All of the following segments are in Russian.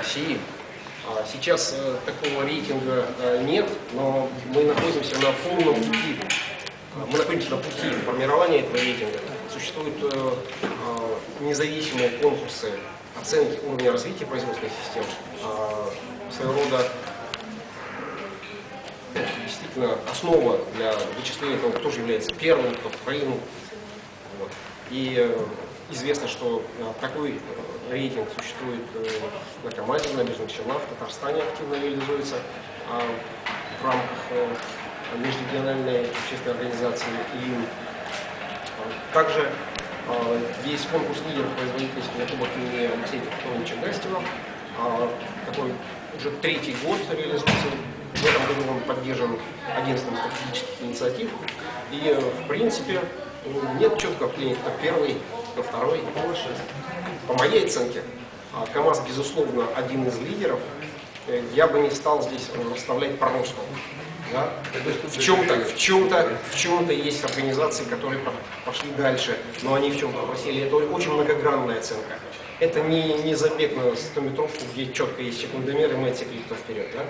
России. А Сейчас э, такого рейтинга э, нет, но мы находимся на полном пути. А, Мы находимся на пути формирования этого рейтинга. Существуют э, э, независимые конкурсы оценки уровня развития производственных систем. А, Своего рода действительно основа для вычисления того, кто же является первым, кто вторым. И известно, что э, такой э, рейтинг существует э, на Камазе, на Набережных Челнах, в Татарстане активно реализуется а, в рамках межрегиональной общественной организации. И также есть конкурс лидеров производительности на кубок имени Алексея Петровича Гастева, а, который уже третий год реализуется. В этом году он поддержан агентством стратегических инициатив. И, в принципе, нет четкого кто первый, кто второй. По моей оценке, а, КАМАЗ, безусловно, один из лидеров. Э, Я бы не стал здесь расставлять по росту. Да? В чем-то, в чем-то, в чем-то есть организации, которые по- пошли дальше, но они в чем-то просели. Это очень многогранная оценка. Это не, не забег на 100 метровку, где четко есть секундомер, и мы отсекли кто вперед. Да?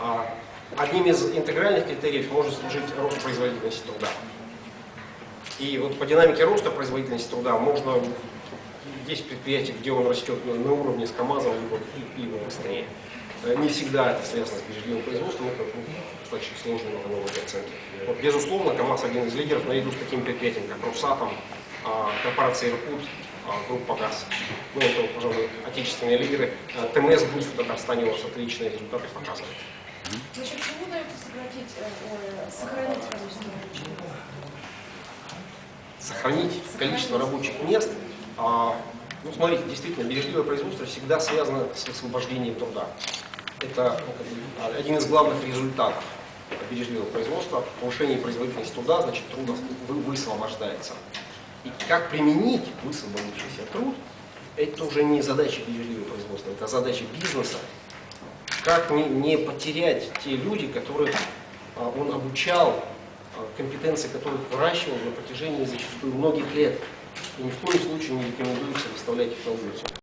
А одним из интегральных критериев может служить рост производительности труда. И вот по динамике роста производительности труда можно есть предприятия, где он растет на, на уровне с КАМАЗом, либо, либо быстрее. Э, Не всегда это связано с бережливым производством, это ну, достаточно сложные новые оценки. Вот, безусловно, КАМАЗ один из лидеров наряду с такими предприятиями, как Росатом, а, корпорация Иркут, а, группа ГАЗ. Ну, это, пожалуй, отечественные лидеры. А, ТМС Групп в Татарстане у вас отличные результаты показывает. За счет чего удается сократить, э, э, сохранить сохранить количество рабочих мест. А, ну, смотрите, действительно, бережливое производство всегда связано с освобождением труда. Это ну, один из главных результатов бережливого производства. Повышение производительности труда, значит, труд вы- высвобождается. И как применить высвободившийся труд, это уже не задача бережливого производства, это задача бизнеса. Как не, потерять те люди, которых а, он обучал, компетенции которых выращивал на протяжении зачастую многих лет. И ни в коем случае не рекомендуется выставлять их на улицу.